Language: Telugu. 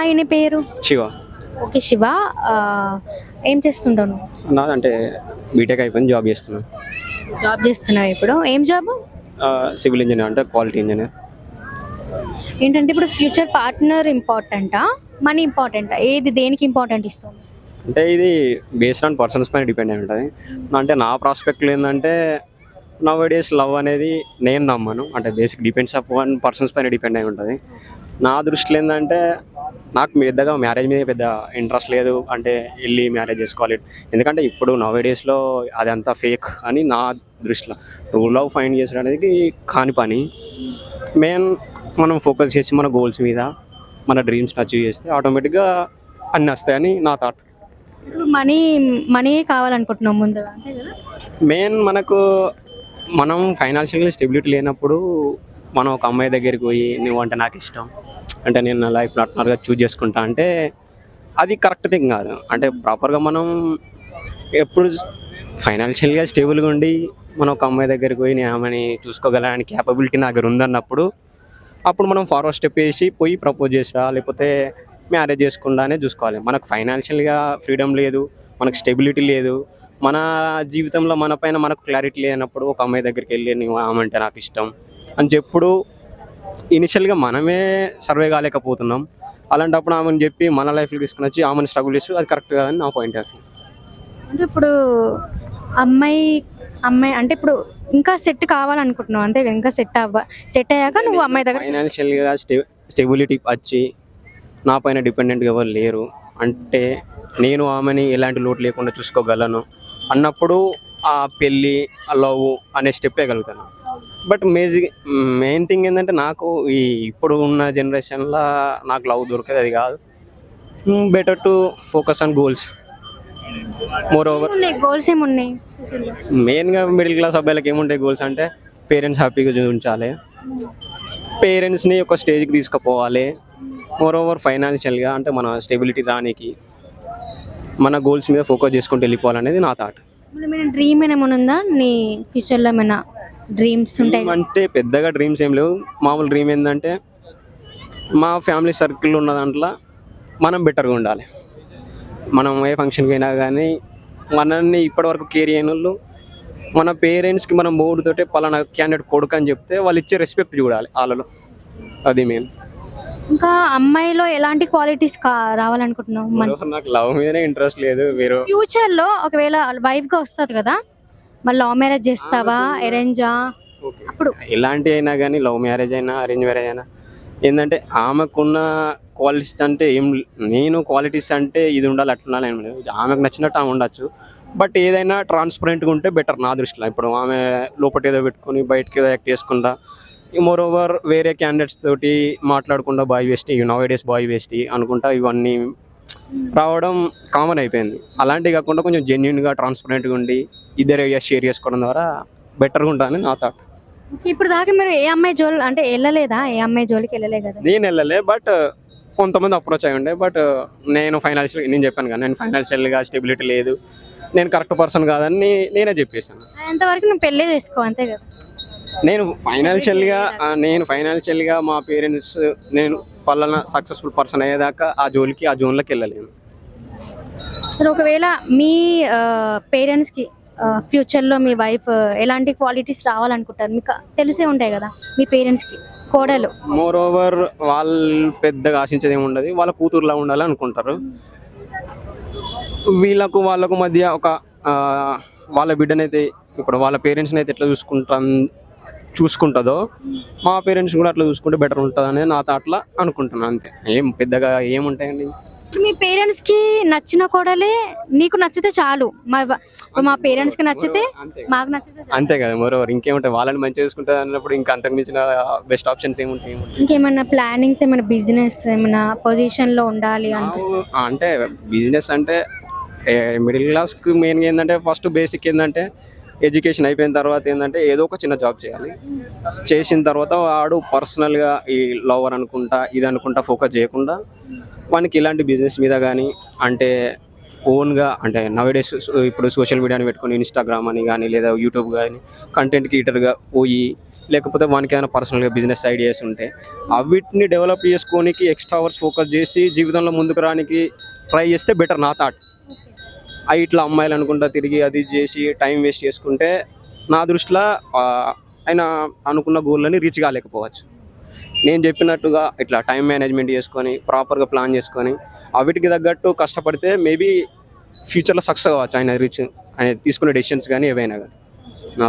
ఆయన పేరు? శివ. ఓకే శివ. ఏం చేస్తుంటావు నువ్వు? నాదంటే బీటెక్ అయిపోయింది జాబ్ చేస్తున్నాను జాబ్ చేస్తున్నావు ఇప్పుడు. ఏం జాబ్ సివిల్ ఇంజనీర్ అంటే క్వాలిటీ ఇంజనీర్ ఏంటంటే ఇప్పుడు ఫ్యూచర్ పార్ట్నర్ ఇంపార్టెంటా మనీ ఇంపార్టెంటా ఏది దేనికి ఇంపార్టెంట్ ఇస్తాం అంటే ఇది బేస్డ్ ఆన్ పర్సన్స్ పైన డిపెండ్ అయి ఉంటుంది. అంటే నా ప్రాస్పెక్ట్లో ఏంటంటే నవ్ డేస్ లవ్ అనేది నేను నమ్మను. అంటే basic depends upon persons పైన డిపెండ్ అయి ఉంటుంది. నా దృష్టిలో ఏంటంటే నాకు పెద్దగా మ్యారేజ్ మీద పెద్ద ఇంట్రెస్ట్ లేదు. అంటే వెళ్ళి మ్యారేజ్ చేసుకోవాలి. ఎందుకంటే ఇప్పుడు నవ్ డేస్లో అదంతా ఫేక్ అని నా దృష్టిలో ట్రూ లవ్ ఫైండ్ చేసడం అనేది కాని పని. మెయిన్ మనం ఫోకస్ చేసి మన గోల్స్ మీద మన డ్రీమ్స్ని అచీవ్ చేస్తే ఆటోమేటిక్గా అన్నీ వస్తాయని నా థాట్ మనీ మనీ కావాలనుకుంటున్నాం ముందుగా? కదా? మెయిన్ మనకు మనం ఫైనాన్షియల్గా స్టెబిలిటీ లేనప్పుడు మనం ఒక అమ్మాయి దగ్గరికి పోయి నువ్వు అంటే నాకు ఇష్టం. అంటే నేను నా లైఫ్ పార్ట్నర్గా చూజ్ చేసుకుంటా అంటే అది కరెక్ట్ థింగ్ కాదు. అంటే ప్రాపర్గా మనం ఎప్పుడు ఫైనాన్షియల్గా స్టేబుల్గా ఉండి మనం ఒక అమ్మాయి దగ్గరికి పోయి నేను ఆమెని చూసుకోగలని? క్యాపబిలిటీ నా దగ్గర ఉందన్నప్పుడు అప్పుడు మనం ఫార్వర్డ్ స్టెప్ వేసి పోయి ప్రపోజ్ చేసిరా లేకపోతే మ్యారేజ్ చేసుకుండానే చూసుకోవాలి. మనకు ఫైనాన్షియల్గా ఫ్రీడమ్ లేదు మనకు స్టెబిలిటీ లేదు మన జీవితంలో మన పైన మనకు క్లారిటీ లేనప్పుడు ఒక అమ్మాయి దగ్గరికి వెళ్ళి నువ్వు ఆమె అంటే నాకు ఇష్టం అని చెప్పుడు ఇనిషియల్గా మనమే సర్వే కాలేకపోతున్నాం. అలాంటప్పుడు ఆమెను చెప్పి మన లైఫ్లో తీసుకుని వచ్చి ఆమెను స్ట్రగుల్ చేస్తూ అది కరెక్ట్ కాదని నా పాయింట్ ఆఫ్ అంటే ఇప్పుడు అమ్మాయి అమ్మాయి అంటే ఇప్పుడు ఇంకా సెట్ కావాలనుకుంటున్నావు అంతే కదా? ఇంకా సెట్ అవ్వ సెట్ అయ్యాక నువ్వు అమ్మాయి దగ్గర ఫైనాన్షియల్గా స్టె స్టెబిలిటీ వచ్చి నా పైన డిపెండెంట్గా ఎవరు లేరు. అంటే నేను ఆమెని ఎలాంటి లోటు లేకుండా చూసుకోగలను. అన్నప్పుడు ఆ పెళ్ళి ఆ లవ్ అనే స్టెప్ వేయగలుగుతాను బట్ మేజి మెయిన్ థింగ్ ఏంటంటే నాకు ఈ ఇప్పుడు ఉన్న జనరేషన్లో నాకు లవ్ దొరికేది అది కాదు. Better to focus on goals more over goals ఏమున్నాయి? మెయిన్గా మిడిల్ క్లాస్ అబ్బాయిలకి ఏముంటాయి గోల్స్ అంటే పేరెంట్స్ హ్యాపీగా ఉంచాలి. పేరెంట్స్ని ఒక స్టేజ్కి తీసుకుపోవాలి. మోర్ ఓవర్ ఫైనాన్షియల్గా అంటే మన స్టెబిలిటీ రానికి మన గోల్స్ మీద ఫోకస్ చేసుకుంటూ వెళ్ళిపోవాలనేది నా థాట్ డ్రీమ్ ఏమైనా ఉందా? నీ ఫ్యూచర్లో ఏమైనా? డ్రీమ్స్ ఉంటాయి? అంటే పెద్దగా డ్రీమ్స్ ఏం లేవు. మామూలు డ్రీమ్ ఏంటంటే మా ఫ్యామిలీ సర్కిల్ ఉన్న దాంట్లో మనం బెటర్గా ఉండాలి. మనం ఏ ఫంక్షన్కి అయినా కానీ మనల్ని ఇప్పటివరకు కేర్ చేయని వాళ్ళు మన పేరెంట్స్కి మనం మూడుతోటే పలానా క్యాండిడేట్ కొడుకు అని చెప్తే వాళ్ళు ఇచ్చే రెస్పెక్ట్ చూడాలి వాళ్ళలో. అది మెయిన్ ఇంకా అమ్మాయిలో ఎలాంటి క్వాలిటీస్ రావాలనుకుంటున్నావు? నాకు లవ్ మీదనే ఇంట్రెస్ట్ లేదు మీరు. ఫ్యూచర్లో ఒకవేళ వైఫ్గా వస్తుంది కదా మళ్ళీ లవ్ మ్యారేజ్ చేస్తావా? అరేంజా అప్పుడు ఎలాంటి అయినా కానీ లవ్ మ్యారేజ్ అయినా అరేంజ్ మ్యారేజ్ అయినా ఏంటంటే ఆమెకున్న క్వాలిటీస్ అంటే ఏం నేను క్వాలిటీస్ అంటే ఇది ఉండాలి అట్లా ఉండాలి ఏం లేదు. ఆమెకు నచ్చినట్టు ఆమె ఉండొచ్చు. బట్ ఏదైనా ట్రాన్స్పరెంట్గా ఉంటే బెటర్ నా దృష్టిలో. ఇప్పుడు ఆమె లోపల ఏదో పెట్టుకొని బయటకి ఏదో యాక్ట్ చేసుకుంటా మోర్ ఓవర్ వేరే క్యాండిడేట్స్ తోటి మాట్లాడకుండా బాయ్ వేస్ట్ నవ్ డేస్ బాయ్ వేస్ట్ అనుకుంటా ఇవన్నీ రావడం కామన్ అయిపోయింది. అలాంటివి కాకుండా కొంచెం జెన్యున్గా ట్రాన్స్పరెంట్గా ఉండి ఇద్దరు ఏరియాస్ షేర్ చేసుకోవడం ద్వారా బెటర్గా ఉంటుందని నా థాట్ ఇప్పుడు దాకా మీరు ఏ అమ్మాయి జోలి అంటే వెళ్ళలేదా? ఏ అమ్మాయి జోలికి వెళ్ళలే కదా? నేను వెళ్ళలే బట్ కొంతమంది అప్రోచ్ అయి ఉండే బట్ నేను ఫైనాన్షియల్ నేను చెప్పాను కదా నేను ఫైనాన్షియల్గా స్టెబిలిటీ లేదు నేను కరెక్ట్ పర్సన్ కాదని నేనే చెప్పేసాను ఎంతవరకు నువ్వు పెళ్ళే చేసుకో అంతే కదా? నేను ఫైనాన్షియల్గా నేను ఫైనాన్షియల్గా మా పేరెంట్స్ నేను పలానా సక్సెస్ఫుల్ పర్సన్ అయ్యేదాకా ఆ జోలికి ఆ జోన్లోకి వెళ్ళలేను. సరే ఒకవేళ మీ పేరెంట్స్కి ఫ్యూచర్లో మీ వైఫ్ ఎలాంటి క్వాలిటీస్ రావాలనుకుంటారు? మీకు తెలిసే ఉంటాయి కదా మీ పేరెంట్స్కి కోడలు. మోర్ ఓవర్ వాళ్ళు పెద్దగా ఆశించేది ఏమి ఉండదు వాళ్ళ కూతురులా ఉండాలి అనుకుంటారు వీళ్ళకు వాళ్ళకు మధ్య ఒక వాళ్ళ బిడ్డనైతే ఇప్పుడు వాళ్ళ పేరెంట్స్ని అయితే ఎట్లా చూసుకుంటా చూసుకుంటుందో మా పేరెంట్స్ కూడా అట్లా చూసుకుంటే బెటర్ ఉంటుందని నా థాట్లో అనుకుంటున్నాను అంతే. ఏం పెద్దగా ఏముంటాయండి? మీ పేరెంట్స్కి నచ్చిన కోడలే నీకు నచ్చితే చాలు. మా మా పేరెంట్స్కి నచ్చితే అంతే. మాకు నచ్చితే అంతే కదా మరో ఇంకేముంటాయి? వాళ్ళని మంచిగా చూసుకుంటుంది అన్నప్పుడు ఇంకా అంతకు మించిన బెస్ట్ ఆప్షన్స్ ఏముంటాయి? ఇంకేమైనా ప్లానింగ్స్ ఏమైనా బిజినెస్ ఏమైనా పొజిషన్లో ఉండాలి అనిపిస్తుంది ఆ, అంటే బిజినెస్ అంటే మిడిల్ క్లాస్కి మెయిన్గా ఏంటంటే ఫస్ట్ బేసిక్ ఏంటంటే ఎడ్యుకేషన్ అయిపోయిన తర్వాత ఏంటంటే ఏదో ఒక చిన్న జాబ్ చేయాలి. చేసిన తర్వాత వాడు పర్సనల్గా ఈ లవర్ అనుకుంటా ఇది అనుకుంటా ఫోకస్ చేయకుండా వానికి ఇలాంటి బిజినెస్ మీద కానీ అంటే ఓన్గా అంటే నవేడేస్ ఇప్పుడు సోషల్ మీడియాని పెట్టుకొని ఇన్స్టాగ్రామ్ అని కానీ లేదా యూట్యూబ్ కానీ కంటెంట్ క్రియేటర్గా పోయి లేకపోతే వానికి ఏదైనా పర్సనల్గా బిజినెస్ ఐడియాస్ ఉంటే అవిటిని డెవలప్ చేసుకోనికి ఎక్స్ట్రా అవర్స్ ఫోకస్ చేసి జీవితంలో ముందుకు రానికి ట్రై చేస్తే బెటర్ నా థాట్. ఇట్లా అమ్మాయిలు అనుకుంటా తిరిగి అది చేసి టైం వేస్ట్ చేసుకుంటే నా దృష్టిలో ఆయన అనుకున్న గోల్ని రీచ్ కాలేకపోవచ్చు. నేను చెప్పినట్టుగా ఇట్లా టైం మేనేజ్మెంట్ చేసుకొని ప్రాపర్గా ప్లాన్ చేసుకొని అవిటికి తగ్గట్టు కష్టపడితే మేబీ ఫ్యూచర్లో సక్సెస్ అవ్వచ్చు ఆయన రీచ్ ఆయన తీసుకునే డెసిషన్స్ కానీ ఏవైనా కానీ. నా